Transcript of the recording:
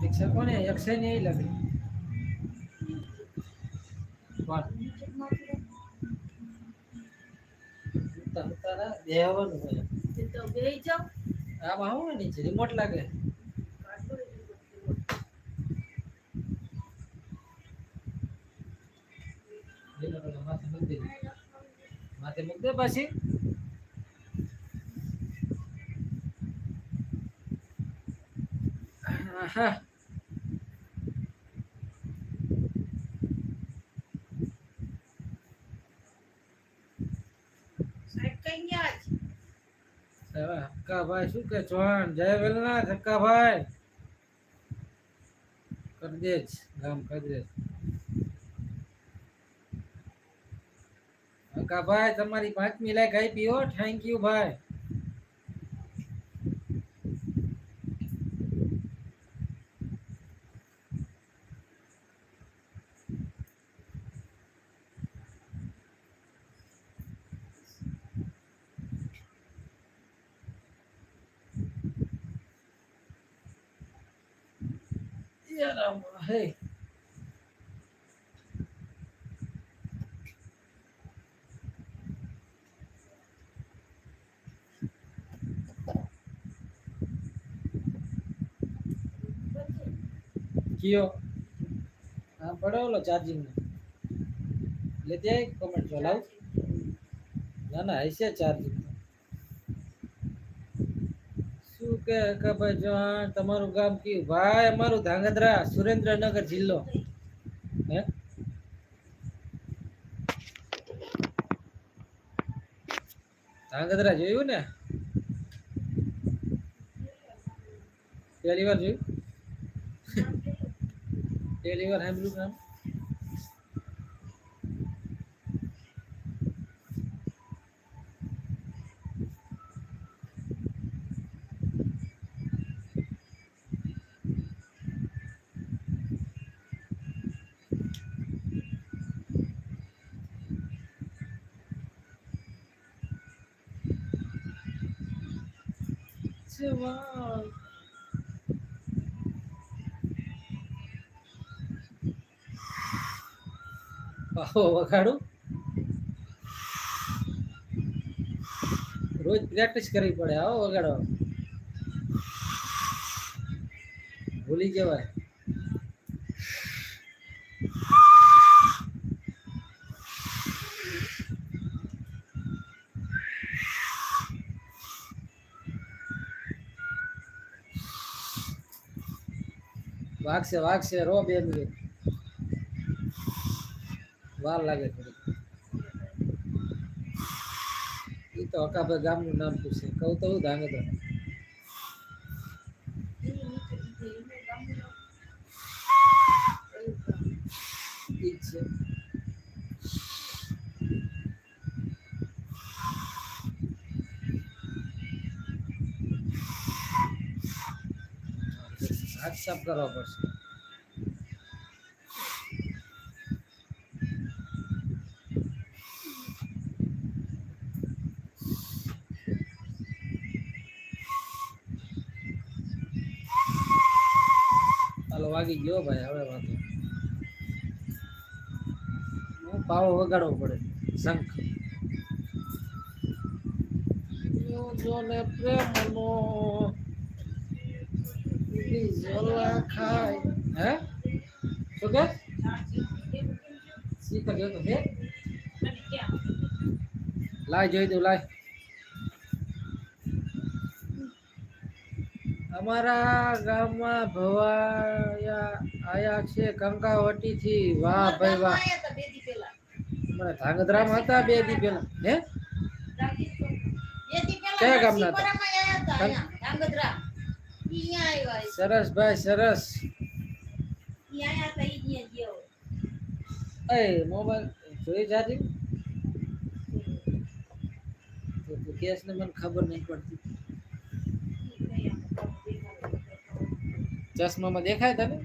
Picture કોને અક્ષય ને લાગે. કોણ નીચે? રિમોટ લાગે. માથે મૂક દે પાછી. હવે હક્કાભાઈ શું કે ચૌહાણ જય વેલનાથ હક્કાભાઈ. કરી જ ગામ કરી હક્કાભાઈ તમારી પાંચમી લાખ આપી હો. થેન્ક યુ ભાઈ. યાર આમ, હે કયો? હા પડે ઓલો ચાર્જિંગ લેતી આવી કમેન્ટ ચલાવ ના ના હશે ચાર્જિંગ શું કે કે ભાઈ ચૌહાણ તમારું ગામ કયું? ભાઈ, અમારું ધાંગધ્રા, સુરેન્દ્રનગર જિલ્લો. હે? ધાંગધ્રા જોયું ને? પહેલી વાર જોયું? પહેલી વાર સાંભળ્યું નામ વગાડું રોજ પ્રેક્ટિસ કરવી પડે આવો વગાડો ભૂલી જવાય. વાગશે વાગશે, રો બે મિનિટ. વાર લાગે થોડી એ તો હકાભાઈ ગામનું નામ પૂછે. કહું તો હું તો ઈ જ છે હાથ સાફ કરવા પડશે. ચાલો વાગી ગયો ભાઈ, હવે વાંધો હું પાવો વગાડવો પડે. શંખ. પ્રેમ પ્રેમનો ઝોલા ખાય હે શું કે શીખર જોતો હે લાય જોઈ અમારા ગામમાં ભવાયા આયા છે કંકાવટી થી વાહ ભાઈ વાહ મને ધાંગધ્રામાં હતા બે દી પેલા હે કયા ગામના હતા? સરસ ભાઈ સરસ એ મોબાઈલ જોઈ જાતી કેસ ને મને ખબર નહીં પડતી ચશ્મામાં દેખાય તને